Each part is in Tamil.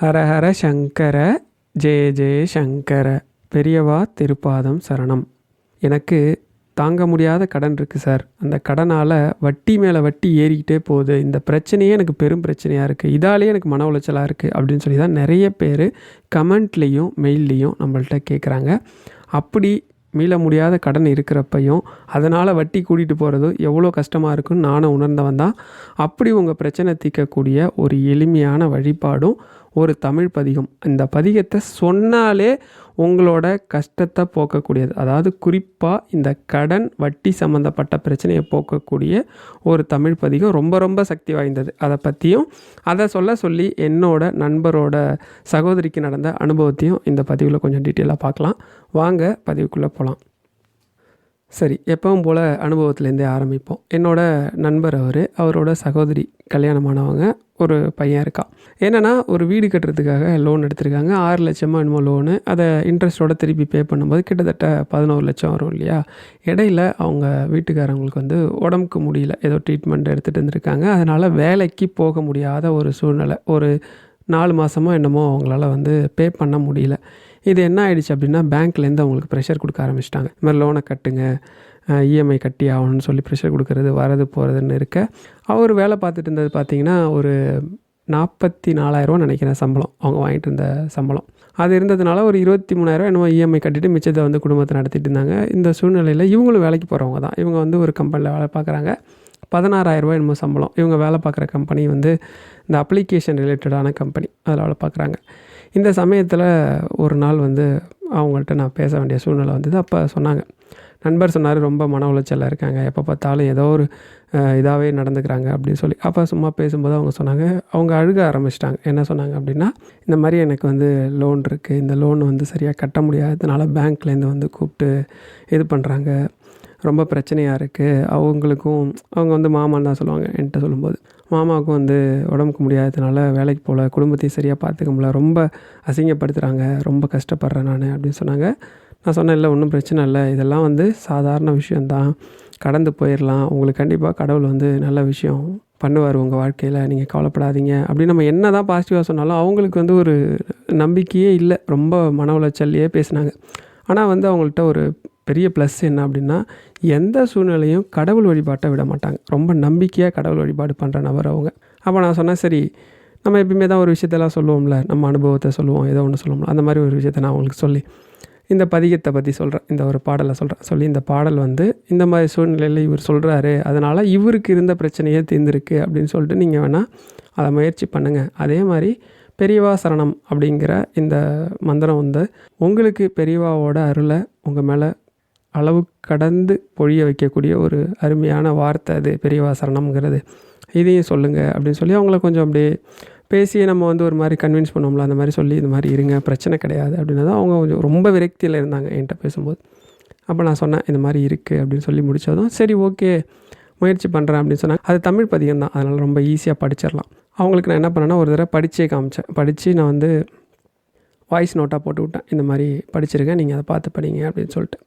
ஹர ஹர சங்கர ஜெய ஜெய சங்கர. பெரியவா திருப்பாதம் சரணம். எனக்கு தாங்க முடியாத கடன் இருக்குது சார். அந்த கடனால் வட்டி மேலே வட்டி ஏறிக்கிட்டே போகுது. இந்த பிரச்சனையே எனக்கு பெரும் பிரச்சனையாக இருக்குது இதாலே எனக்கு மன உளைச்சலாக இருக்குது அப்படின்னு சொல்லி தான் நிறைய பேர் கமெண்ட்லேயும் மெயில்லையும் நம்மள்கிட்ட கேட்குறாங்க அப்படி மீள முடியாத கடன் இருக்கிறப்பையும் அதனால் வட்டி கூட்டிகிட்டு போகிறதும் எவ்வளோ கஷ்டமாக இருக்குன்னு நானும் உணர்ந்தவன் தான். அப்படி உங்கள் பிரச்சனை தீர்க்கக்கூடிய ஒரு எளிமையான வழிபாடும் ஒரு தமிழ் பதிகம். இந்த பதிகத்தை சொன்னாலே உங்களோட கஷ்டத்தை போக்கக்கூடியது. அதாவது குறிப்பாக இந்த கடன் வட்டி சம்மந்தப்பட்ட பிரச்சனையை போக்கக்கூடிய ஒரு தமிழ் பதிகம் ரொம்ப ரொம்ப சக்தி வாய்ந்தது. அதை பற்றியும் அதை சொல்ல சொல்லி என்னோட நண்பரோட சகோதரிக்கு நடந்த அனுபவத்தையும் இந்த பதிவில் கொஞ்சம் டீட்டெயிலாக பார்க்கலாம். வாங்க பதிவுக்குள்ளே போகலாம் சரி எப்பவும் போல் அனுபவத்துலேருந்தே ஆரம்பிப்போம். என்னோட நண்பர் அவர் அவரோட சகோதரி கல்யாணமானவங்க ஒரு பையன் இருக்கான். என்னென்னா ஒரு வீடு கட்டுறதுக்காக லோன் எடுத்திருக்காங்க. ஆறு லட்சமாக என்னமோ லோனு அதை இன்ட்ரெஸ்ட்டோட திருப்பி பே பண்ணும்போது கிட்டத்தட்ட பதினோரு லட்சம் வரும் இல்லையா? இடையில அவங்க வீட்டுக்காரங்களுக்கு வந்து உடம்புக்கு முடியல. ஏதோ ட்ரீட்மெண்ட் எடுத்துகிட்டு இருந்திருக்காங்க. அதனால் வேலைக்கு போக முடியாத ஒரு சூழ்நிலை. ஒரு நாலு மாதமோ என்னமோ அவங்களால வந்து பே பண்ண முடியல. இது என்ன ஆயிடுச்சு அப்படின்னா பேங்க்லேருந்து அவங்களுக்கு ப்ரெஷர் கொடுக்க ஆரம்பிச்சிட்டாங்க. இந்த மாதிரி லோனை கட்டுங்க இஎம்ஐ கட்டி ஆகணும்னு சொல்லி ப்ரெஷர் கொடுக்கறது வரது போகிறதுன்னு இருக்க அவர் வேலை பார்த்துட்டு இருந்தது பார்த்தீங்கன்னா ஒரு நாற்பத்தி நாலாயிரரூவா நினைக்கிறேன் சம்பளம். அவங்க வாங்கிட்டு இருந்த சம்பளம். அது இருந்ததுனால ஒரு இருபத்தி மூணாயிரரூவா என்னமோ இஎம்ஐ கட்டிட்டு மிச்சத்தை வந்து குடும்பத்தை நடத்திட்டு இருந்தாங்க. இந்த சூழ்நிலையில் இவங்களும் வேலைக்கு போகிறவங்க தான். இவங்க வந்து ஒரு கம்பெனியில் வேலை பார்க்குறாங்க. பதினாறாயிரரூவா என்னமோ சம்பளம். இவங்க வேலை பார்க்குற கம்பெனி வந்து இந்த அப்ளிகேஷன் ரிலேட்டடான கம்பெனி அதில் வேலை பார்க்குறாங்க. இந்த சமயத்தில் ஒரு நாள் வந்து அவங்கள்ட்ட நான் பேச வேண்டிய சூழ்நிலை வந்தது. அப்போ சொன்னாங்க. நண்பர் சொன்னார் ரொம்ப மன உளைச்சலில் இருக்காங்க. எப்போ பார்த்தாலும் ஏதோ ஒரு இதாகவே நடந்துக்கிறாங்க. அப்படின்னு சொல்லி. அப்போ சும்மா பேசும்போது அவங்க சொன்னாங்க. அவங்க அழுக ஆரம்பிச்சிட்டாங்க. என்ன சொன்னாங்க அப்படின்னா இந்த மாதிரி எனக்கு வந்து லோன் இருக்குது இந்த லோன் வந்து சரியாக கட்ட முடியாததுனால பேங்க்லேருந்து வந்து கூப்பிட்டு இது பண்ணுறாங்க ரொம்ப பிரச்சனையாக இருக்குது அவங்களுக்கும் அவங்க வந்து மாமான்னு தான் சொல்லுவாங்க. என்கிட்ட சொல்லும்போது. மாமாவுக்கும் வந்து உடம்புக்கு முடியாததுனால வேலைக்கு போகல குடும்பத்தையும் சரியாக பார்த்துக்க முடியல ரொம்ப அசிங்கப்படுத்துகிறாங்க ரொம்ப கஷ்டப்படுறேன் நான் அப்படின்னு சொன்னாங்க. நான் சொன்னேன் இல்லை ஒன்றும் பிரச்சனை இல்லை. இதெல்லாம் வந்து சாதாரண விஷயந்தான் கடந்து போயிடலாம். உங்களுக்கு கண்டிப்பாக கடவுள் வந்து நல்ல விஷயம் பண்ணுவார் உங்கள் வாழ்க்கையில். நீங்கள் கவலைப்படாதீங்க. அப்படின்னு நம்ம என்ன தான் பாசிட்டிவாக சொன்னாலும் அவங்களுக்கு வந்து ஒரு நம்பிக்கையே இல்லை. ரொம்ப மன உளைச்சல்லையே பேசினாங்க. ஆனால் வந்து அவங்கள்ட்ட ஒரு பெரிய ப்ளஸ் என்ன அப்படின்னா எந்த சூழ்நிலையும் கடவுள் வழிபாட்டை விட மாட்டாங்க. ரொம்ப நம்பிக்கையாக கடவுள் வழிபாடு பண்ணுற நபர் அவங்க. அப்போ நான் சொன்னேன் சரி நம்ம எப்பயுமே தான் ஒரு விஷயத்தெல்லாம் சொல்லுவோம்ல நம்ம அனுபவத்தை சொல்லுவோம் ஏதோ ஒன்று சொல்லுவோம்ல அந்த மாதிரி ஒரு விஷயத்தை நான் அவங்களுக்கு சொல்லி இந்த பதிகத்தை பற்றி சொல்கிறேன் இந்த ஒரு பாடலை சொல்கிறேன் சொல்லி இந்த பாடல் வந்து இந்த மாதிரி சூழ்நிலையில் இவர் சொல்கிறாரு அதனால் இவருக்கு இருந்த பிரச்சனையே தீர்ந்துருக்கு அப்படின்னு சொல்லிட்டு நீங்கள் வேணால் அதை முயற்சி பண்ணுங்கள் அதே மாதிரி பெரியவா சரணம் அப்படிங்கிற இந்த மந்திரம் வந்து உங்களுக்கு பெரியவாவோட அருளை உங்கள் மேலே அளவு கடந்து பொழிய வைக்கக்கூடிய ஒரு அருமையான வார்த்தை அது பெரியவா சரணம்ங்கிறது. இதையும் சொல்லுங்கள் அப்படின்னு சொல்லி அவங்கள கொஞ்சம் அப்படியே பேசி நம்ம வந்து ஒரு மாதிரி கன்வின்ஸ் பண்ணோம்ல அந்த மாதிரி சொல்லி இந்த மாதிரி இருங்க பிரச்சனை கிடையாது அப்படின்னு தான் அவங்க கொஞ்சம் ரொம்ப விரக்தியில் இருந்தாங்க என்கிட்ட பேசும்போது. அப்போ நான் சொன்னேன் இந்த மாதிரி இருக்குது அப்படின்னு சொல்லி முடித்ததும் சரி ஓகே முயற்சி பண்ணுறேன் அப்படின்னு சொன்னாங்க. அது தமிழ் பதிகம் தான் அதனால் ரொம்ப ஈஸியாக படிச்சிடலாம். அவங்களுக்கு நான் என்ன பண்ணேன்னா ஒரு தடவை படித்தே காமிச்சேன். படித்து நான் வந்து வாய்ஸ் நோட்டாக போட்டு விட்டேன். இந்த மாதிரி படிச்சிருக்கேன் நீங்கள் அதை பார்த்து படிங்க அப்படின்னு சொல்லிட்டு.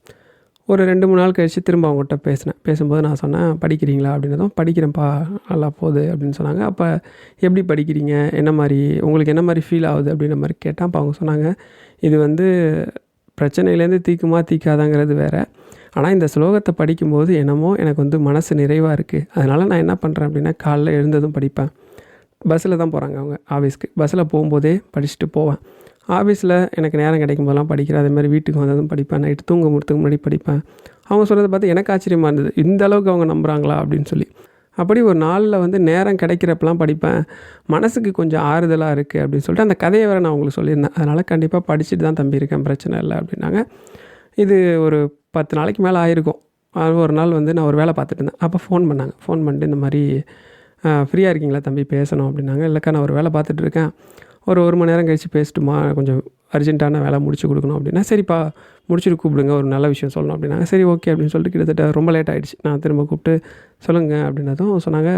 ஒரு ரெண்டு மூணு நாள் கழித்து திரும்ப அவங்ககிட்ட பேசினேன். பேசும்போது நான் சொன்னேன் படிக்கிறீங்களா? அப்படின்னதும் படிக்கிறேன்ப்பா நல்லா போகுது அப்படின்னு சொன்னாங்க. அப்போ எப்படி படிக்கிறீங்க? என்ன மாதிரி உங்களுக்கு என்ன மாதிரி ஃபீல் ஆகுது? அப்படின்ற மாதிரி கேட்டால் அப்போ அவங்க சொன்னாங்க இது வந்து பிரச்சனையிலேருந்து தீக்குமா தீக்காதாங்கிறது வேறு. ஆனால் இந்த ஸ்லோகத்தை படிக்கும்போது என்னமோ எனக்கு வந்து மனசு நிறைவாக இருக்குது அதனால் நான் என்ன பண்ணுறேன் அப்படின்னா காலைல எழுந்ததும் படிப்பேன். பஸ்ஸில் தான் போகிறாங்க அவங்க ஆஃபீஸ்க்கு. பஸ்ஸில் போகும்போதே படிச்சுட்டு போவேன். ஆஃபீஸில் எனக்கு நேரம் கிடைக்கும் போதெல்லாம் படிக்கிறேன். அதே மாதிரி வீட்டுக்கு வந்ததும் படிப்பேன். நைட்டு தூங்க முடித்துக்கு முன்னாடி படிப்பேன். அவங்க சொல்கிறத பார்த்து எனக்கு ஆச்சரியமாக இருந்தது. இந்த அளவுக்கு அவங்க நம்புகிறாங்களா அப்படின்னு சொல்லி. அப்படி ஒரு நாளில் வந்து நேரம் கிடைக்கிறப்பெல்லாம் படிப்பேன். மனசுக்கு கொஞ்சம் ஆறுதலாக இருக்குது அப்படின்னு சொல்லிட்டு அந்த கதையை வேறு நான் உங்களுக்கு சொல்லியிருந்தேன். அதனால் கண்டிப்பாக படிச்சுட்டு தான் தம்பி இருக்கேன். பிரச்சனை இல்லை அப்படின்னாங்க. இது ஒரு பத்து நாளைக்கு மேலே ஆயிருக்கும். ஒரு நாள் வந்து நான் ஒரு வேலை பார்த்துட்டு இருந்தேன். அப்போ ஃபோன் பண்ணாங்க. ஃபோன் பண்ணிட்டு இந்த மாதிரி ஃப்ரீயாக இருக்கீங்களா தம்பி? பேசணும் அப்படின்னாங்க. இல்லைக்கா நான் ஒரு வேலை பார்த்துட்டு இருக்கேன். ஒரு ஒரு மணி நேரம் கழித்து பேசிட்டுமா கொஞ்சம் அர்ஜென்ட்டான வேலை முடிச்சு கொடுக்கணும் அப்படின்னா சரிப்பா முடிச்சுட்டு கூப்பிடுங்க ஒரு நல்ல விஷயம் சொல்லணும் அப்படின்னாங்க சரி ஓகே அப்படின்னு சொல்லிட்டு கிட்டத்தட்ட ரொம்ப லேட் ஆகிடுச்சு நான் திரும்ப கூப்பிட்டு சொல்லுங்கள் அப்படின்னதும் சொன்னாங்க.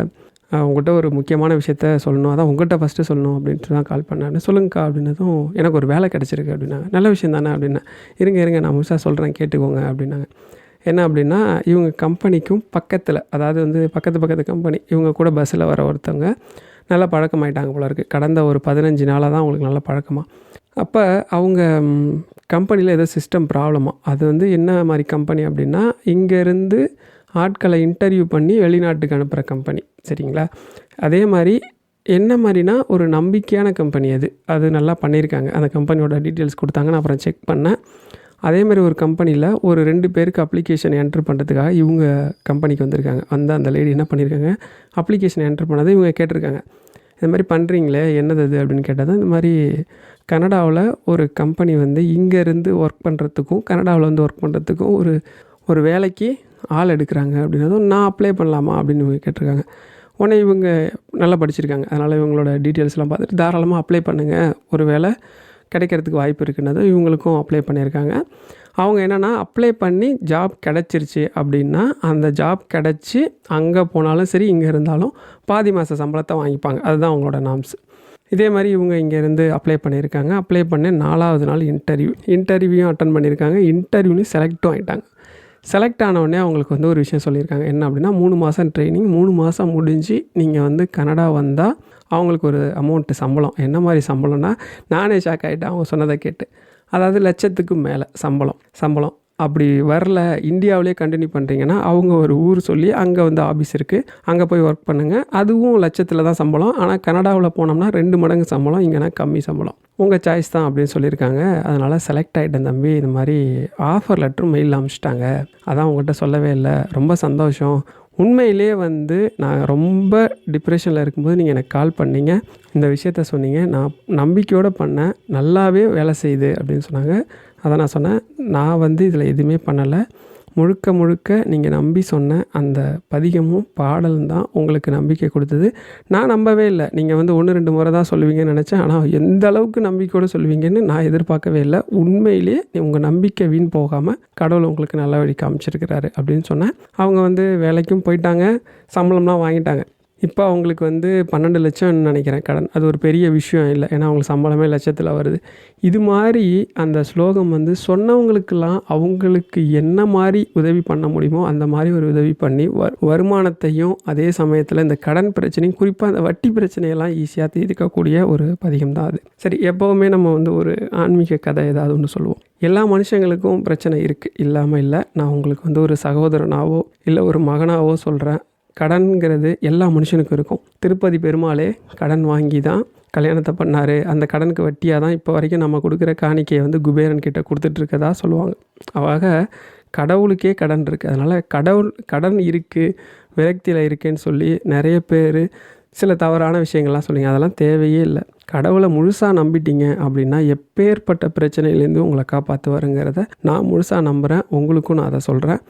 உங்கள்கிட்ட ஒரு முக்கியமான விஷயத்த சொல்லணும் அதான் உங்கள்கிட்ட ஃபஸ்ட்டு சொல்லணும் அப்படின்ட்டு தான் கால் பண்ணேன். சொல்லுங்கக்கா அப்படின்னதும் எனக்கு ஒரு வேலை கிடச்சிருக்கு அப்படின்னாங்க. நல்ல விஷயம் தானே அப்படின்னா இருங்க இருங்க நான் முழுசாக சொல்கிறேன் கேட்டுக்கோங்க அப்படின்னாங்க. என்ன அப்படின்னா இவங்க கம்பெனிக்கும் பக்கத்தில் அதாவது வந்து பக்கத்து பக்கத்து கம்பெனி இவங்க கூட பஸ்ஸில் வர ஒருத்தவங்க நல்லா பழக்கமாயிட்டாங்க போல இருக்குது கடந்த ஒரு பதினஞ்சு நாளாக தான் அவங்களுக்கு நல்ல பழக்கமாக அப்போ அவங்க கம்பெனியில் ஏதோ சிஸ்டம் ப்ராப்ளமாக அது வந்து என்ன மாதிரி கம்பெனி அப்படின்னா இங்கேருந்து ஆட்களை இன்டர்வியூ பண்ணி வெளிநாட்டுக்கு அனுப்புகிற கம்பெனி சரிங்களா? அதே மாதிரி என்ன மாதிரினா ஒரு நம்பிக்கையான கம்பெனி அது. அது நல்லா பண்ணியிருக்காங்க. அந்த கம்பெனியோட டீட்டெயில்ஸ் கொடுத்தாங்க நான் அப்புறம் செக் பண்ணேன். அதே மாதிரி ஒரு கம்பெனியில் ஒரு ரெண்டு பேருக்கு அப்ளிகேஷன் என்ட்ரு பண்ணுறதுக்காக இவங்க கம்பெனிக்கு வந்திருக்காங்க. அந்த அந்த லேடி என்ன பண்ணியிருக்காங்க அப்ளிகேஷன் என்ட்ரு பண்ணதை இவங்க கேட்டிருக்காங்க. இந்த மாதிரி பண்ணுறீங்களே என்னது அது அப்படின்னு கேட்டால் தான் இந்த மாதிரி கனடாவில் ஒரு கம்பெனி வந்து இங்கேருந்து ஒர்க் பண்ணுறதுக்கும் கனடாவில் வந்து ஒர்க் பண்ணுறதுக்கும் ஒரு ஒரு வேலைக்கு ஆள் எடுக்கிறாங்க அப்படின்னதும் நான் அப்ளை பண்ணலாமா அப்படின்னு இவங்க கேட்டிருக்காங்க. உடனே இவங்க நல்லா படிச்சிருக்காங்க. அதனால் இவங்களோட டீட்டெயில்ஸ்லாம் பார்த்துட்டு தாராளமாக அப்ளை பண்ணுங்கள் ஒரு வேலை கிடைக்கிறதுக்கு வாய்ப்பு இருக்குன்னதும் இவங்களுக்கும் அப்ளை பண்ணியிருக்காங்க. அவங்க என்னென்னா அப்ளை பண்ணி ஜாப் கிடச்சிருச்சு அப்படின்னா அந்த ஜாப் கிடச்சி அங்கே போனாலும் சரி இங்கே இருந்தாலும் பாதி மாத சம்பளத்தை வாங்கிப்பாங்க. அதுதான் அவங்களோட நாம்ஸ் இதே மாதிரி இவங்க இங்கேருந்து அப்ளை பண்ணியிருக்காங்க. அப்ளை பண்ணி நாலாவது நாள் இன்டர்வியூ இன்டர்வியூயும் அட்டன் பண்ணியிருக்காங்க. இன்டர்வியூலையும் செலக்டும் ஆகிட்டாங்க செலக்ட் ஆனவுடனே அவங்களுக்கு வந்து ஒரு விஷயம் சொல்லியிருக்காங்க. என்ன அப்படின்னா மூணு மாதம் ட்ரைனிங் மூணு மாதம் முடிஞ்சு நீங்கள் வந்து கனடா வந்தால் அவங்களுக்கு ஒரு அமௌண்ட்டு சம்பளம். என்ன மாதிரி சம்பளம்னா நானே ஷாக் ஆகிட்டேன் அவங்க சொன்னதை கேட்டு. அதாவது லட்சத்துக்கு மேலே சம்பளம். சம்பளம். அப்படி வரல. இந்தியாவிலே கண்டினியூ பண்ணுறீங்கன்னா அவங்க ஒரு ஊர் சொல்லி அங்கே வந்து ஆஃபீஸ் இருக்குது அங்கே போய் ஒர்க் பண்ணுங்கள் அதுவும் லட்சத்தில் தான் சம்பளம். ஆனால் கனடாவில் போனோம்னா ரெண்டு மடங்கு சம்பளம் இங்கேனா கம்மி சம்பளம். உங்கள் சாய்ஸ் தான் அப்படின்னு சொல்லியிருக்காங்க. அதனால் செலக்ட் ஆகிட்டேன் தம்பி இது மாதிரி ஆஃபர் லெட்டரும் மெயில் அனுப்பிச்சிட்டாங்க அதான் உங்கள்கிட்ட சொல்லவே இல்லை. ரொம்ப சந்தோஷம். உண்மையிலே வந்து நான் ரொம்ப டிப்ரெஷனில் இருக்கும்போது நீங்கள் எனக்கு கால் பண்ணீங்க. இந்த விஷயத்த சொன்னீங்க. நான் நம்பிக்கையோடு பண்ணேன். நல்லாவே வேலை செய்யுது அப்படின்னு சொன்னாங்க. அதை நான் சொன்னேன். நான் வந்து இதில் எதுவுமே பண்ணலை. முழுக்க முழுக்க நீங்கள் நம்பி சொன்ன அந்த பதிகமும் பாடலும் தான் உங்களுக்கு நம்பிக்கை கொடுத்தது. நான் நம்பவே இல்லை. நீங்கள் வந்து ஒன்று ரெண்டு முறை தான் சொல்லுவீங்கன்னு நினச்சேன். ஆனால் எந்த அளவுக்கு நம்பிக்கையோடு சொல்லுவீங்கன்னு நான் எதிர்பார்க்கவே இல்லை. உண்மையிலேயே உங்கள் நம்பிக்கை வீண் போகாமல் கடவுள் உங்களுக்கு நல்ல வழி காமிச்சிருக்கிறாரு அப்படின்னு சொன்னேன். அவங்க வந்து வேலைக்கும் போயிட்டாங்க. சம்பளம்லாம் வாங்கிட்டாங்க. இப்போ அவங்களுக்கு வந்து பன்னெண்டு லட்சம்னு நினைக்கிறேன் கடன். அது ஒரு பெரிய விஷயம் இல்லை. ஏன்னா அவங்களுக்கு சம்பளமே லட்சத்தில் வருது. இது மாதிரி அந்த ஸ்லோகம் வந்து சொன்னவங்களுக்கெல்லாம் அவங்களுக்கு என்ன மாதிரி உதவி பண்ண முடியுமோ அந்த மாதிரி ஒரு உதவி பண்ணி வ வருமானத்தையும் அதே சமயத்தில் இந்த கடன் பிரச்சனையும் குறிப்பாக அந்த வட்டி பிரச்சனையெல்லாம் ஈஸியாக தீர்க்கக்கூடிய ஒரு பதிகம் தான் அது. சரி எப்போவுமே நம்ம வந்து ஒரு ஆன்மீக கதை ஏதாவது ஒன்று சொல்லுவோம். எல்லா மனுஷங்களுக்கும் பிரச்சனை இருக்குது இல்லாமல் இல்லை நான் உங்களுக்கு வந்து ஒரு சகோதரனாவோ இல்லை ஒரு மகனாவோ சொல்கிறேன் கடன்கிறது எல்லா மனுஷனுக்கும் இருக்கும். திருப்பதி பெருமாளே கடன் வாங்கி தான் கல்யாணத்தை பண்ணார். அந்த கடனுக்கு வட்டியாக தான் இப்போ வரைக்கும் நம்ம கொடுக்குற காணிக்கையை வந்து குபேரன் கிட்டே கொடுத்துட்ருக்கதா சொல்லுவாங்க. அவாக கடவுளுக்கே கடன் இருக்குது அதனால் கடவுள் கடன் இருக்குது விரக்தியில் இருக்கேன்னு சொல்லி நிறைய பேர் சில தவறான விஷயங்கள்லாம் சொல்லிங்க அதெல்லாம் தேவையே இல்லை. கடவுளை முழுசாக நம்பிட்டீங்க அப்படின்னா எப்பேற்பட்ட பிரச்சனையிலேருந்து உங்களை காப்பாற்றுவாருங்கிறத நான் முழுசாக நம்புகிறேன் உங்களுக்கும் நான் அதை சொல்கிறேன்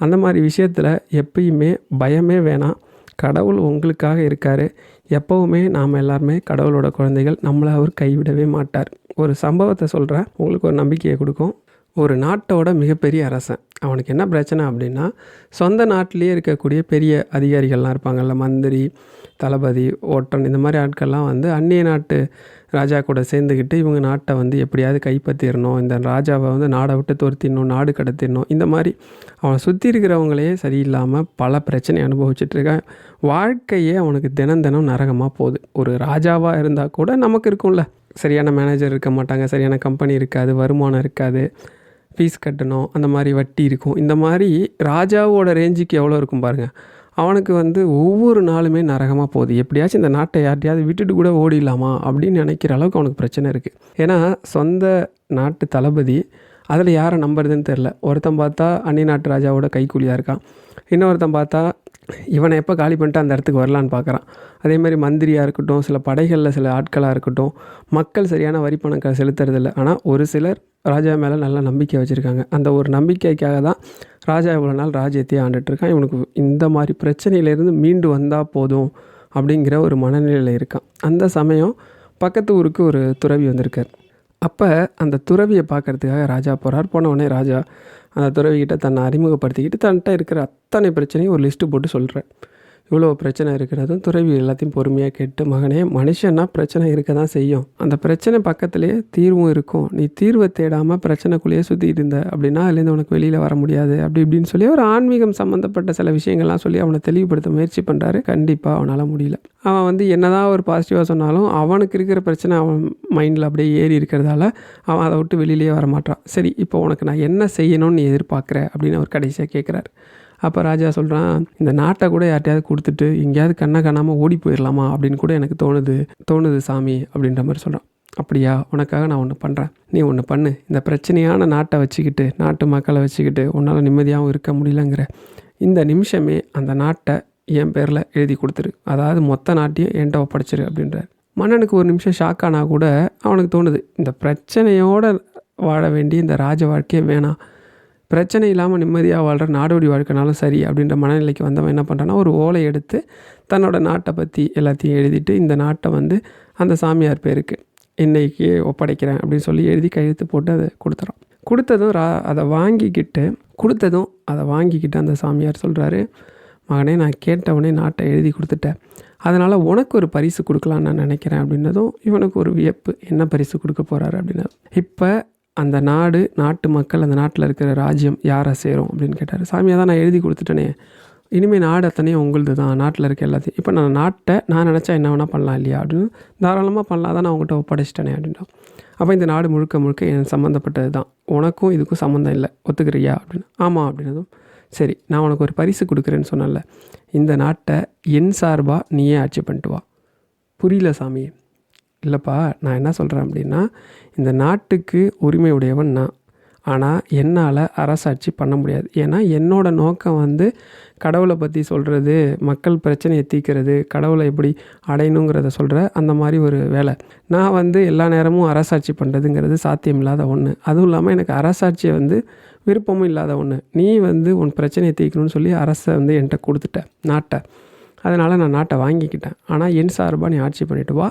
அந்த மாதிரி விஷயத்தில் எப்பயுமே பயமே வேணாம். கடவுள் உங்களுக்காக இருக்கார். எப்போவுமே நாம் எல்லாருமே கடவுளோட குழந்தைகள். நம்மளை அவர் கைவிடவே மாட்டார். ஒரு சம்பவத்தை சொல்கிறேன் உங்களுக்கு ஒரு நம்பிக்கையை கொடுக்கும். ஒரு நாட்டோட மிகப்பெரிய அரசன். அவனுக்கு என்ன பிரச்சனை அப்படின்னா சொந்த நாட்டிலேயே இருக்கக்கூடிய பெரிய அதிகாரிகள்லாம் இருப்பாங்கள்ல மந்திரி தளபதி ஓட்டன் இந்த மாதிரி ஆட்கள்லாம் வந்து அந்நிய நாட்டு ராஜா கூட சேர்ந்துக்கிட்டு இவங்க நாட்டை வந்து எப்படியாவது கைப்பற்றிடணும். இந்த ராஜாவை வந்து நாடை விட்டு துரத்திடணும் நாடு கடத்திடணும். இந்த மாதிரி அவனை சுற்றி இருக்கிறவங்களே சரியில்லாமல் பல பிரச்சனை அனுபவிச்சிட்ருக்கான் வாழ்க்கையே அவனுக்கு தினம் தினம் நரகமாக போகுது. ஒரு ராஜாவாக இருந்தால் கூட நமக்கு இருக்கும்ல. சரியான மேனேஜர் இருக்க மாட்டாங்க. சரியான கம்பெனி இருக்காது. வருமானம் இருக்காது. ஃபீஸ் கட்டணும். அந்த மாதிரி வட்டி இருக்கும். இந்த மாதிரி ராஜாவோட ரேஞ்சுக்கு எவ்வளோ இருக்கும் பாருங்கள் அவனுக்கு வந்து ஒவ்வொரு நாளுமே நரகமாக போகுது. எப்படியாச்சும் இந்த நாட்டை யார்ட்டையாவது விட்டுட்டு கூட ஓடிடலாமா அப்படின்னு நினைக்கிற அளவுக்கு அவனுக்கு பிரச்சனை இருக்குது ஏன்னா சொந்த நாட்டு தளபதி அதில் யாரை நம்புறதுன்னு தெரில. ஒருத்தன் பார்த்தா அன்னி நாட்டு ராஜாவோட கைக்கூலியாக இருக்கான். இன்னொருத்தன் பார்த்தா இவனை எப்போ காலி பண்ணிட்டு அந்த இடத்துக்கு வரலான்னு பார்க்குறான். அதே மாதிரி மந்திரியாக இருக்கட்டும் சில படைகளில் சில ஆட்களாக இருக்கட்டும் மக்கள் சரியான வரி பணம் செலுத்துறதில்ல. ஆனால் ஒரு சிலர் ராஜா மேலே நல்ல நம்பிக்கை வச்சுருக்காங்க. அந்த ஒரு நம்பிக்கைக்காக தான் ராஜா இவ்வளோ நாள் ராஜ்யத்தையே ஆண்டுட்ருக்கான் இவனுக்கு இந்த மாதிரி பிரச்சனையிலேருந்து மீண்டு வந்தால் போதும் அப்படிங்கிற ஒரு மனநிலையில் இருக்கான். அந்த சமயம் பக்கத்து ஊருக்கு ஒரு துறவி வந்திருக்கார். அப்போ அந்த துறவியை பார்க்கறதுக்காக ராஜா போகிறார் போனவுடனே ராஜா அந்த துறவிக்கிட்ட தன்னை அறிமுகப்படுத்திக்கிட்டு தன்கிட்ட இருக்கிற அத்தனை பிரச்சனையும் ஒரு லிஸ்ட்டு போட்டு சொல்கிறேன் இவ்வளோ பிரச்சனை இருக்கிறதும் துறவி எல்லாத்தையும் பொறுமையாக கேட்டு மகனே மனுஷன்னா பிரச்சனை இருக்க தான் செய்யும். அந்த பிரச்சனை பக்கத்துலேயே தீர்வும் இருக்கும். நீ தீர்வை தேடாமல் பிரச்சனைக்குள்ளேயே சுற்றிட்டு இருந்த அப்படின்னா அதுலேருந்து உனக்கு வெளியில் வர முடியாது. அப்படி இப்படின்னு சொல்லி ஒரு ஆன்மீகம் சம்மந்தப்பட்ட சில விஷயங்கள்லாம் சொல்லி அவனை தெளிவுபடுத்த முயற்சி பண்ணுறாரு கண்டிப்பாக அவனால் முடியல. அவன் வந்து என்னதான் ஒரு பாசிட்டிவாக சொன்னாலும் அவனுக்கு இருக்கிற பிரச்சனை அவன் மைண்டில் அப்படியே ஏறி இருக்கிறதால அவன் அதை விட்டு வெளியிலேயே வர மாட்டான். சரி இப்போ உனக்கு நான் என்ன செய்யணும்னு நீ எதிர்பார்க்குற? அப்படின்னு அவர் கடைசியாக கேட்குறாரு அப்போ ராஜா சொல்கிறான் இந்த நாட்டை கூட யார்ட்டையாவது கொடுத்துட்டு எங்கேயாவது கண்ணை காணாமல் ஓடி போயிடலாமா அப்படின்னு கூட எனக்கு தோணுது. தோணுது சாமி அப்படின்ற மாதிரி சொல்கிறான் அப்படியா உனக்காக நான் ஒன்று பண்ணுறேன் நீ ஒன்று பண்ணு. இந்த பிரச்சனையான நாட்டை வச்சுக்கிட்டு நாட்டு மக்களை வச்சுக்கிட்டு உன்னால் நிம்மதியாகவும் இருக்க முடியலங்கிற. இந்த நிமிஷமே அந்த நாட்டை என் பேரில் எழுதி கொடுத்துரு. அதாவது மொத்த நாட்டையும் என்கிட்ட ஒப்படைச்சிரு அப்படின்றார். மன்னனுக்கு ஒரு நிமிஷம் ஷாக் ஆனால் கூட அவனுக்கு தோணுது இந்த பிரச்சனையோடு வாழ வேண்டிய இந்த ராஜ வாழ்க்கையே வேணாம். பிரச்சனை இல்லாமல் நிம்மதியாக வாழ்கிற நாடோடி வாழ்க்கைனாலும் சரி அப்படின்ற மனநிலைக்கு வந்தவன் என்ன பண்ணுறான்னா ஒரு ஓலை எடுத்து தன்னோட நாட்டை பற்றி எல்லாத்தையும் எழுதிட்டு இந்த நாட்டை வந்து அந்த சாமியார் பேருக்கு இன்றைக்கி ஒப்படைக்கிறேன் அப்படின்னு சொல்லி எழுதி கையெழுத்து போட்டு அதை கொடுத்துறான். கொடுத்ததும் ரா அதை வாங்கிக்கிட்டு கொடுத்ததும் அதை வாங்கிக்கிட்டு அந்த சாமியார் சொல்கிறாரு மகனே நான் கேட்டவனே நாட்டை எழுதி கொடுத்துட்டேன். அதனால் உனக்கு ஒரு பரிசு கொடுக்கலான்னு நான் நினைக்கிறேன் அப்படின்னதும் இவனுக்கு ஒரு வியப்பு என்ன பரிசு கொடுக்க போகிறாரு அப்படின்னா இப்போ அந்த நாடு நாட்டு மக்கள் அந்த நாட்டில் இருக்கிற ராஜ்யம் யாரை சேரும் அப்படின்னு கேட்டார். சாமியாக தான் நான் எழுதி கொடுத்துட்டேனே. இனிமேல் நாடு அத்தனையும் உங்களுது தான். நாட்டில் இருக்க எல்லாத்தையும். இப்போ நான் நாட்டை நான் நினச்சா என்ன வேணால் பண்ணலாம் இல்லையா அப்படின்னு தாராளமாக பண்ணலாம். தான் நான் உங்கள்கிட்ட ஒப்படைச்சிட்டேனே அப்படின்னா அப்போ இந்த நாடு முழுக்க முழுக்க என் சம்மந்தப்பட்டது தான். உனக்கும் இதுக்கும் சம்மந்தம் இல்லை. ஒத்துக்கிறியா அப்படின்னு. ஆமாம் அப்படின்னதும் சரி நான் உனக்கு ஒரு பரிசு கொடுக்குறேன்னு சொன்னேன்ல. இந்த நாட்டை என் சார்பாக நீயே ஆட்சி பண்ணிட்டு வா. புரியல சாமி. இல்லைப்பா நான் என்ன சொல்கிறேன் அப்படின்னா இந்த நாட்டுக்கு உரிமை உடையவன் நான். ஆனால் என்னால் அரசாட்சி பண்ண முடியாது. ஏன்னா என்னோடய நோக்கம் வந்து கடவுளை பற்றி சொல்கிறது மக்கள் பிரச்சனையை தீர்க்கிறது கடவுளை எப்படி அடையணுங்கிறத சொல்கிற அந்த மாதிரி ஒரு வேலை. நான் வந்து எல்லா நேரமும் அரசாட்சி பண்ணுறதுங்கிறது சாத்தியமில்லாத ஒன்று அதுவும் இல்லாமல் எனக்கு அரசாட்சியை வந்து விருப்பமும் இல்லாத ஒன்று நீ வந்து உன் பிரச்சனையை தீர்க்கணும்னு சொல்லி அரசை வந்து என்கிட்ட கொடுத்துட்ட நாட்டை. அதனால் நான் நாட்டை வாங்கிக்கிட்டேன். ஆனால் என் சார்பாக நீ ஆட்சி பண்ணிட்டு வா.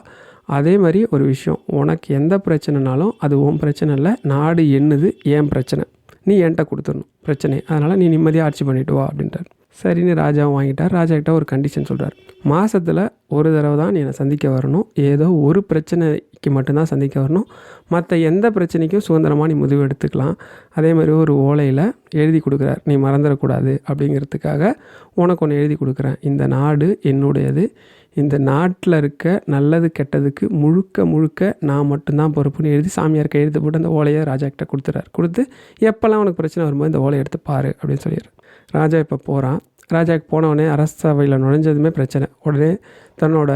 அதே மாதிரி ஒரு விஷயம். உனக்கு எந்த பிரச்சனைனாலும் அது உன் பிரச்சனை இல்லை நாடு என்னது ஏன் பிரச்சனை. நீ என்கிட்ட கொடுத்துடணும். பிரச்சனை. அதனால் நீ நிம்மதியாக ஆட்சி பண்ணிட்டு வா அப்படின்றார் சரின்னு ராஜாவும் வாங்கிட்டார். ராஜா கிட்ட ஒரு கண்டிஷன் சொல்கிறார் மாதத்தில் ஒரு தடவை தான் நீ என்னை சந்திக்க வரணும். ஏதோ ஒரு பிரச்சனைக்கு மட்டும்தான் சந்திக்க வரணும். மற்ற எந்த பிரச்சனைக்கும் சுதந்திரமாக நீ முடிவு எடுத்துக்கலாம். அதே மாதிரி ஒரு ஓலையில் எழுதி கொடுக்குறார். நீ மறந்துடக்கூடாது அப்படிங்கிறதுக்காக உனக்கு ஒன்று எழுதி கொடுக்குறேன். இந்த நாடு என்னுடையது. இந்த நாட்டில் இருக்க நல்லது கெட்டதுக்கு முழுக்க முழுக்க நான் மட்டும்தான் பொறுப்புன்னு எழுதி சாமியார் கையெழுத்து போட்டு அந்த ஓலையை ராஜா கிட்ட கொடுத்துறாரு. கொடுத்து எப்போல்லாம் உனக்கு பிரச்சனை வரும்போது இந்த ஓலையை எடுத்து பாரு அப்படின்னு சொல்லிடுறாரு. ராஜா இப்போ போகிறான் ராஜாவுக்கு போனவுடனே அரசவையில் நுழைஞ்சதுமே பிரச்சனை. உடனே தன்னோட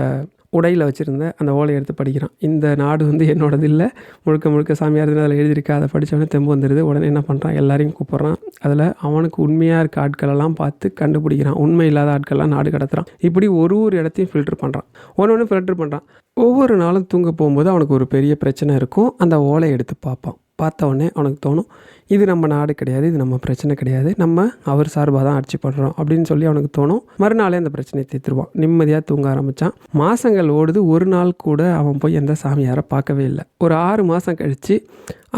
உடையில் வச்சுருந்த அந்த ஓலையை எடுத்து படிக்கிறான். இந்த நாடு வந்து என்னோடது இல்லை. முழுக்க முழுக்க சாமியார் அதில் எழுதியிருக்கா அதை படித்தவொடனே தெம்பு வந்துடுது உடனே என்ன பண்ணுறான் எல்லாரையும் கூப்பிட்றான். அதில் அவனுக்கு உண்மையாக இருக்க ஆட்களெல்லாம் பார்த்து கண்டுபிடிக்கிறான். உண்மை இல்லாத ஆட்கள்லாம் நாடு கடத்துகிறான் இப்படி ஒரு ஒரு இடத்தையும் ஃபில்டர் பண்ணுறான் ஒன்று ஒன்று ஃபில்டர் பண்ணுறான் ஒவ்வொரு நாளும் தூங்க போகும்போது அவனுக்கு ஒரு பெரிய பிரச்சனை இருக்கும். அந்த ஓலையை எடுத்து பார்ப்பான். பார்த்த உடனே அவனுக்கு தோணும் இது நம்ம நாடு கிடையாது இது நம்ம பிரச்சனை கிடையாது நம்ம அவர் சார்பாக தான் ஆட்சி பண்ணுறோம் அப்படின்னு சொல்லி அவனுக்கு தோணும். மறுநாளே அந்த பிரச்சனையை தீர்த்துருவான். நிம்மதியாக தூங்க ஆரம்பித்தான் மாதங்கள் ஓடுது ஒரு நாள் கூட அவன் போய் எந்த சாமியாரை பார்க்கவே இல்லை. ஒரு ஆறு மாதம் கழித்து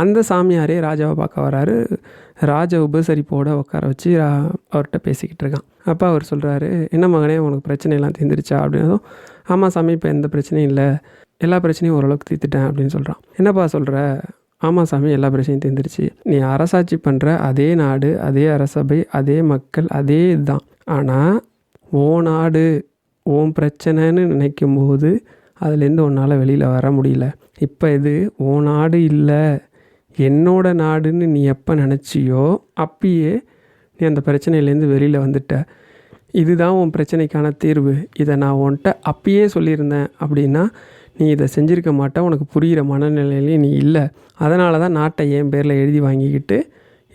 அந்த சாமியாரே ராஜாவை பார்க்க வராரு. ராஜ உபசரிப்போட உட்கார வச்சு அவர்கிட்ட பேசிக்கிட்டு இருக்கான். அப்போ அவர் சொல்கிறாரு என்ன மகனே உனக்கு பிரச்சனையெல்லாம் தீர்ந்துருச்சா? அப்படின்னதும் ஆமாம் சாமி இப்போ எந்த பிரச்சனையும் இல்லை. எல்லா பிரச்சனையும் ஓரளவுக்கு தீர்த்துட்டேன் அப்படின்னு சொல்கிறான் என்னப்பா சொல்கிற ஆமாம் சாமி எல்லா பிரச்சனையும் தெரிஞ்சிருச்சு நீ அரசாட்சி பண்ணுற அதே நாடு அதே அரசபை அதே மக்கள் அதே இதுதான். ஆனால் ஓ நாடு ஓன் பிரச்சனைன்னு நினைக்கும் போது அதுலேருந்து உன்னால் வெளியில் வர முடியல. இப்போ இது ஓ நாடு இல்லை. என்னோட நாடுன்னு நீ எப்போ நினச்சியோ அப்பயே நீ அந்த பிரச்சனையிலேருந்து வெளியில் வந்துட்ட. இதுதான் உன் பிரச்சனைக்கான தீர்வு. இதை நான் உன்கிட்ட அப்பயே சொல்லியிருந்தேன் அப்படின்னா நீ இதை செஞ்சிருக்க மாட்ட உனக்கு புரிகிற மனநிலையிலே நீ இல்லை. அதனால தான் நாட்டை என் பேரில் எழுதி வாங்கிக்கிட்டு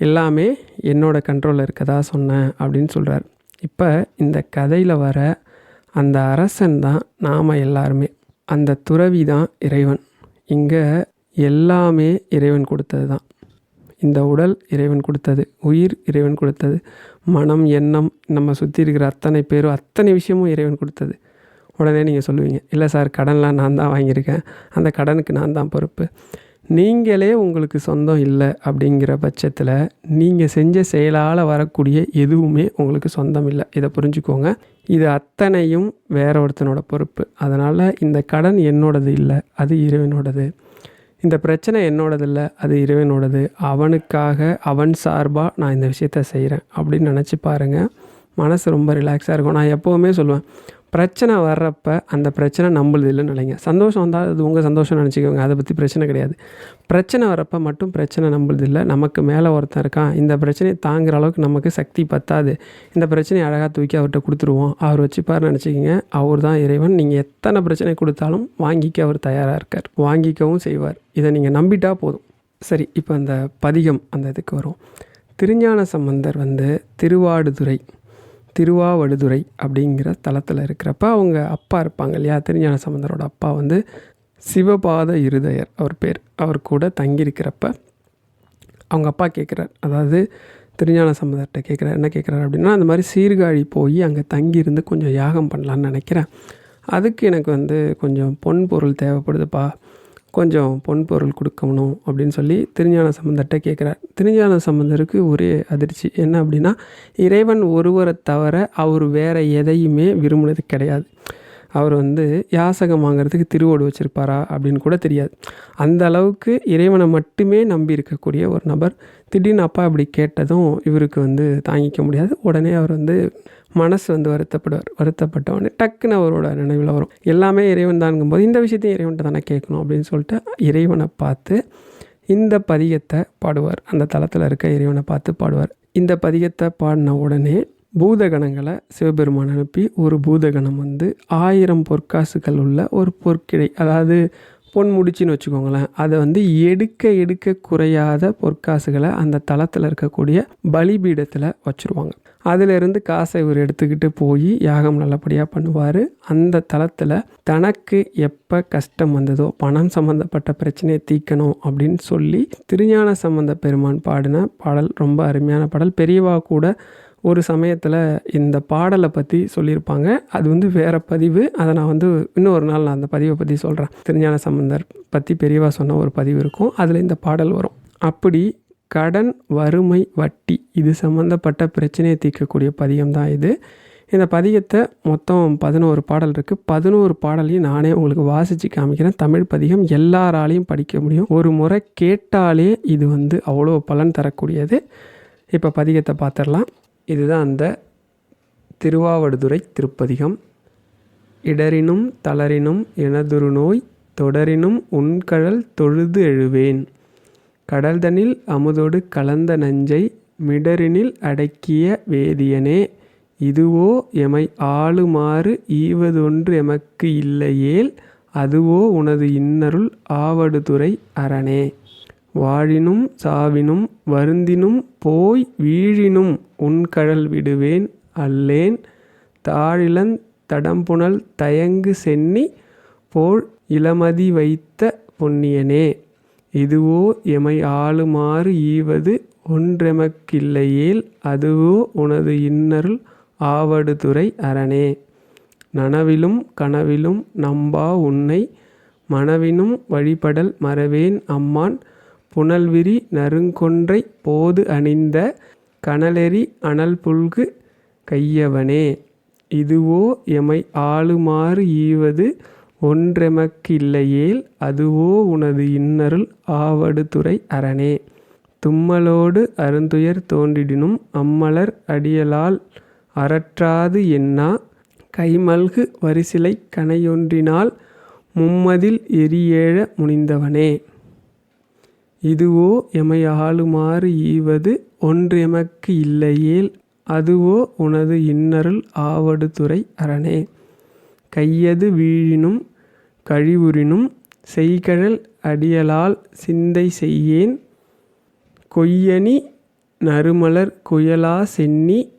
எல்லாமே என்னோட கண்ட்ரோலில் இருக்கதா சொன்னேன் அப்படின்னு சொல்கிறார் இப்போ இந்த கதையில் வர அந்த அரசன் தான் நாம் எல்லாருமே. அந்த துறவி தான் இறைவன். இங்கே எல்லாமே இறைவன் கொடுத்தது தான். இந்த உடல் இறைவன் கொடுத்தது உயிர் இறைவன் கொடுத்தது மனம் எண்ணம் நம்ம சுற்றி இருக்கிற அத்தனை பேரும் அத்தனை விஷயமும் இறைவன் கொடுத்தது. உடனே நீங்கள் சொல்லுவீங்க இல்லை சார் கடன்லாம் நான் தான் வாங்கியிருக்கேன். அந்த கடனுக்கு நான் தான் பொறுப்பு. நீங்களே உங்களுக்கு சொந்தம் இல்லை அப்படிங்கிற பட்சத்தில் நீங்கள் செஞ்ச செயலால் வரக்கூடிய எதுவுமே உங்களுக்கு சொந்தம் இல்லை. இதை புரிஞ்சுக்கோங்க. இது அத்தனையும் வேற ஒருத்தனோட பொறுப்பு. அதனால் இந்த கடன் என்னோடது இல்லை அது இறைவனோடது. இந்த பிரச்சனை என்னோடது இல்லை அது இறைவனோடது. அவனுக்காக அவன் சார்பாக நான் இந்த விஷயத்த செய்கிறேன் அப்படின்னு நினச்சி பாருங்கள் மனசு ரொம்ப ரிலாக்ஸாக இருக்கும். நான் எப்போவுமே சொல்லுவேன் பிரச்சனை வர்றப்ப அந்த பிரச்சனை நம்மளது இல்லைன்னு நினைங்க. சந்தோஷம் வந்தால் அது உங்கள் சந்தோஷம் நினச்சிக்கோங்க. அதை பற்றி பிரச்சனை கிடையாது. பிரச்சனை வரப்போ மட்டும் பிரச்சனை நம்மளது இல்லை. நமக்கு மேலே ஒருத்தன் இருக்கான். இந்த பிரச்சனையை தாங்குற அளவுக்கு நமக்கு சக்தி பத்தாது. இந்த பிரச்சனையை அழகாக தூக்கி அவர்கிட்ட கொடுத்துருவோம். அவர் வச்சுப்பார் நினச்சிக்கிங்க. அவர் தான் இறைவன். நீங்கள் எத்தனை பிரச்சனை கொடுத்தாலும் வாங்கிக்க அவர் தயாராக இருக்கார். வாங்கிக்கவும் செய்வார். இதை நீங்கள் நம்பிட்டா போதும். சரி இப்போ அந்த பதிகம் அந்த இதுக்கு வரும். திருஞான சம்பந்தர் வந்து திருவாடுதுறை திருவாவடுதுறை அப்படிங்கிற தளத்தில் இருக்கிறப்ப அவங்க அப்பா இருப்பாங்க இல்லையா? திருஞான சம்பந்தரோட அப்பா வந்து சிவபாத இருதயர் அவர் பேர். அவர் கூட தங்கியிருக்கிறப்ப அவங்க அப்பா கேட்குறார் அதாவது திருஞான சம்பந்தர்கிட்ட கேட்குறாரு என்ன கேட்குறாரு அப்படின்னா அந்த மாதிரி சீர்காழி போய் அங்கே தங்கியிருந்து கொஞ்சம் யாகம் பண்ணலான்னு நினைக்கிறேன். அதுக்கு எனக்கு வந்து கொஞ்சம் பொன் பொருள் தேவைப்படுதுப்பா. கொஞ்சம் பொன் பொருள் கொடுக்கணும் அப்படின்னு சொல்லி திருஞான சம்பந்தர்கிட்ட கேட்குறார். திருஞான சம்பந்தருக்கு ஒரே அதிர்ச்சி என்ன அப்படின்னா இறைவன் ஒருவரை தவிர அவர் வேறு எதையுமே விரும்பினது கிடையாது. அவர் வந்து யாசகம் வாங்குறதுக்கு திருவோடு வச்சுருப்பாரா அப்படின்னு கூட தெரியாது. அந்த அளவுக்கு இறைவனை மட்டுமே நம்பி இருக்கக்கூடிய ஒரு நபர். திடீர்னு அப்பா இப்படி கேட்டதும் இவருக்கு வந்து தாங்கிக்க முடியாது. உடனே அவர் வந்து மனசு வந்து வருத்தப்படுவார். வருத்தப்பட்ட உடனே டக்குன்னு அவரோட நினைவில் வரும். எல்லாமே இறைவன் தான்ங்கும்போது இந்த விஷயத்தையும் இறைவன்கிட்ட தானே கேட்கணும் அப்படின்னு சொல்லிட்டு இறைவனை பார்த்து இந்த பதிகத்தை பாடுவார். அந்த தளத்தில் இருக்க இறைவனை பார்த்து பாடுவார். இந்த பதிகத்தை பாடின உடனே பூதகணங்களை சிவபெருமான் அனுப்பி ஒரு பூதகணம் வந்து ஆயிரம் பொற்காசுகள் உள்ள ஒரு பொற்கிடை அதாவது பொன் முடிச்சின்னு வச்சுக்கோங்களேன். அதை வந்து எடுக்க எடுக்க குறையாத பொற்காசுகளை அந்த தளத்தில் இருக்கக்கூடிய பலிபீடத்தில் வச்சுருவாங்க. அதிலிருந்து காசை இவர் எடுத்துக்கிட்டு போய் யாகம் நல்லபடியாக பண்ணுவார். அந்த தளத்தில் தனக்கு எப்போ கஷ்டம் வந்ததோ பணம் சம்மந்தப்பட்ட பிரச்சனையை தீக்கணும் அப்படின்னு சொல்லி திருஞான சம்பந்த பெருமான் பாடின பாடல் ரொம்ப அருமையான பாடல். பெரியவா கூட ஒரு சமயத்தில் இந்த பாடலை பற்றி சொல்லியிருப்பாங்க. அது வந்து வேறு பதிவு. அதை நான் வந்து இன்னொரு நாள் நான் அந்த பதிவை பற்றி சொல்கிறேன் திருஞான சம்பந்தர் பற்றி பெரியவா சொன்ன ஒரு பதிவு இருக்கும். அதில் இந்த பாடல் வரும். அப்படி கடன் வறுமை வட்டி இது சம்மந்தப்பட்ட பிரச்சனையை தீர்க்கக்கூடிய பதிகம் தான் இது. இந்த பதிகத்தை மொத்தம் பதினோரு பாடல் இருக்குது பதினோரு பாடலையும் நானே உங்களுக்கு வாசித்து காமிக்கிறேன். தமிழ் பதிகம் எல்லாராலையும் படிக்க முடியும். ஒரு முறை கேட்டாலே இது வந்து அவ்வளோ பலன் தரக்கூடியது. இப்போ பதிகத்தை பார்த்துடலாம் இதுதான் அந்த திருவாவடுதுறை திருப்பதிகம். இடரினும் தளரினும் எனதுரு நோய் தொடரினும் உன்கழல் தொழுது எழுவேன். கடல்தனில் அமுதோடு கலந்த நஞ்சை மிடரினில் அடக்கிய வேதியனே இதுவோ எமை ஆளுமாறு ஈவதொன்று எமக்கு இல்லையேல் அதுவோ உனது இன்னருள் ஆவடுதுறை அரணே. வாழினும் சாவினும் வருந்தினும் போய் வீழினும் உன்கழல் விடுவேன் அல்லேன். தாழிலன் தடம்புணல் தயங்கு சென்னி போல் இளமதி வைத்த பொன்னியனே. இதுவோ எமை ஆளுமாறு ஈவது ஒன்றெமக்கில்லையேல் அதுவோ உனது இன்னருள் ஆவடுதுறை அரணே. நனவிலும் கனவிலும் நம்பா உன்னை மனவினும் வழிபடல் மறவேன் அம்மான். புனல்விரி நறுங்கொன்றை போது அணிந்த கனலெறி அனல் புல்கு கையவனே. இதுவோ எமை ஆளுமாறு ஈவது ஒன்றெமக்கில்லையேல் அதுவோ உனது இன்னருள் ஆவடுதுறை அரணே. தும்மலோடு அருந்துயர் தோன்றிடினும் அம்மலர் அடியலால் அறற்றாது என்னா? கைமல்கு வரிசிலை கனையொன்றினால் மும்மதில் எரியேழ முனிந்தவனே. இதுவோ எமை ஆளுமாறு ஈவது ஒன்றெமக்கு இல்லையேல் அதுவோ உனது இன்னருள் ஆவடுதுறை அரணே. கையது வீழினும் கழிவுறினும் செய்கழல் அடியலால் சிந்தை செய்யேன். கொய்யணி நறுமலர் குயலா சென்னி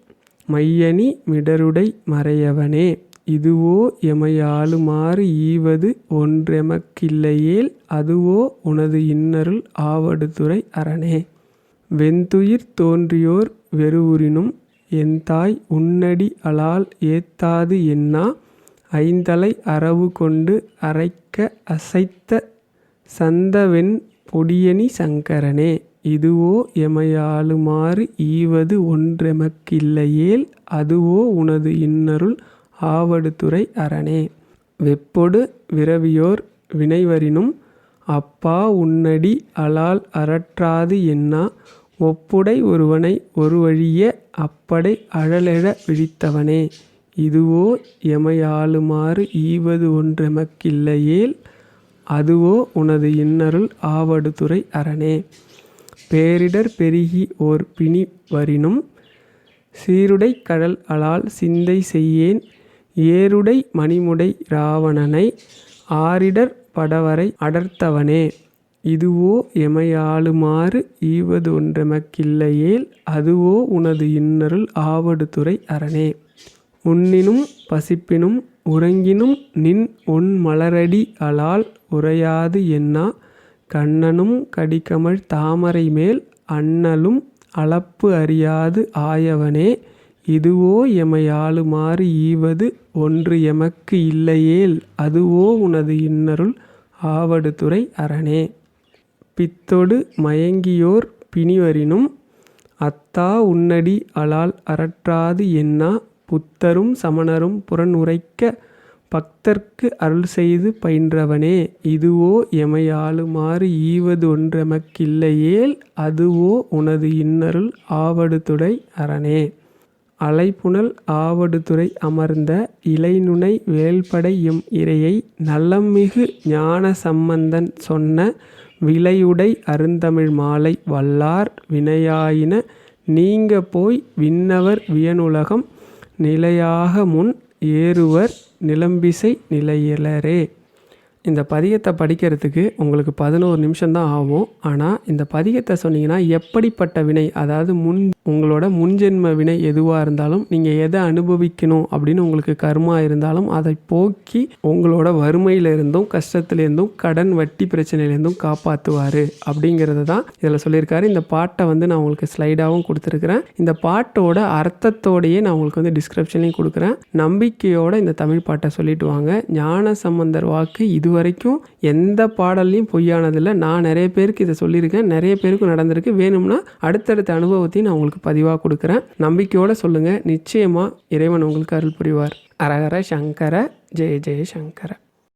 மையணி மிடருடை மறையவனே. இதுவோ எமையாளுமாறு ஈவது ஒன்றெமக்கில்லையேல் அதுவோ உனது இன்னருள் ஆவடுதுறை அரணே. வெந்துயிர் தோன்றியோர் வெறுவுறினும் என்தாய் உன்னடி அலால் ஏத்தாது என்னா? ஐந்தலை அரவு கொண்டு அரைக்க அசைத்த சந்தவெண் பொடியணி சங்கரனே. இதுவோ எமையாளுமாறு ஈவது ஒன்றெமக்கில்லையேல் அதுவோ உனது இன்னருள் ஆவடுதுறை அரணே. வெப்பொடு விரவியோர் வினைவரினும் அப்பா உன்னடி அலால் அறற்றாது என்னா? ஒப்புடை ஒருவனை ஒருவழிய அப்படை அழலெழ விழித்தவனே. இதுவோ எமையாளுமாறு ஈவது ஒன்றெமக்கில்லையேல் அதுவோ உனது இன்னருள் ஆவடுதுறை அரணே. பேரிடர் பெருகி ஓர் பிணி வரினும் சீருடை கடல் அலால் சிந்தை செய்யேன் ஏருடை மணிமுடை இராவணனை ஆரிடர் படவரை அடர்த்தவனே. இதுவோ எமையாளுமாறு ஈவது ஒன்றெமக்கில்லையேல் அதுவோ உனது இன்னருள் ஆவடுதுறை அரணே. உண்ணினும் பசிப்பினும் உறங்கினும் நின் உன் மலரடி அலால் உரையாது என்னா? கண்ணனும் கடிக்கமல் தாமரை மேல் அண்ணலும் அளப்பு அறியாது ஆயவனே. இதுவோ எமையாளுமாறு ஈவது ஒன்று எமக்கு இல்லையேல் அதுவோ உனது இன்னருள் ஆவடுதுறை அரணே. பித்தொடு மயங்கியோர் பிணிவரினும் அத்தா உன்னடி அலால் அரற்றாது என்னா புத்தரும் சமணரும் புறனுரைக்க பக்தர்க்கு அருள் செய்து பயின்றவனே. இதுவோ எமையாளுமாறு ஈவது ஒன்றெமக்கில்லையேல் அதுவோ உனது இன்னருள் ஆவடுதுறை அரணே. அலைப்புணல் ஆவடுதுறை அமர்ந்த இலைநுனை வேல்படை எம் இறையை நலம்மிகு ஞான சம்பந்தன் சொன்ன விலையுடை அருந்தமிழ் மாலை வல்லார் வினையாயின நீங்க போய் விண்ணவர் வியனுலகம் நிலையாக முன் ஏறுவர் நிலம்பிசை நிலையிலரே. இந்த பதிகத்தை படிக்கிறதுக்கு உங்களுக்கு பதினோரு நிமிஷம்தான் ஆகும். ஆனால் இந்த பதிகத்தை சொன்னீங்கன்னா எப்படிப்பட்ட வினை அதாவது முன் உங்களோட முன்ஜென்ம வினை எதுவாக இருந்தாலும் நீங்கள் எதை அனுபவிக்கணும் அப்படின்னு உங்களுக்கு கர்மா இருந்தாலும் அதை போக்கி உங்களோட வறுமையிலிருந்தும் கஷ்டத்துலேருந்தும் கடன் வட்டி பிரச்சனையிலேருந்தும் காப்பாற்றுவார் அப்படிங்கிறத தான் இதில் சொல்லியிருக்காரு. இந்த பாட்டை வந்து நான் உங்களுக்கு ஸ்லைடாகவும் கொடுத்துருக்குறேன். இந்த பாட்டோட அர்த்தத்தோடையே நான் உங்களுக்கு வந்து டிஸ்கிரிப்ஷன்லையும் கொடுக்குறேன். நம்பிக்கையோட இந்த தமிழ் பாட்டை சொல்லிட்டு வாங்க. ஞான சம்பந்தர் வாக்கு இதுவரைக்கும் எந்த பாடல்லையும் பொய்யானதில்லை. நான் நிறைய பேருக்கு இதை சொல்லியிருக்கேன். நிறைய பேருக்கும் நடந்திருக்கு. வேணும்னா அடுத்தடுத்த அனுபவத்தையும் நான் உங்களுக்கு பதிவாக கொடுக்குறேன். நம்பிக்கையோடு சொல்லுங்கள் நிச்சயமாக இறைவன் உங்களுக்கு அருள் புரிவார் அரகர சங்கர ஜெய ஜெய சங்கர.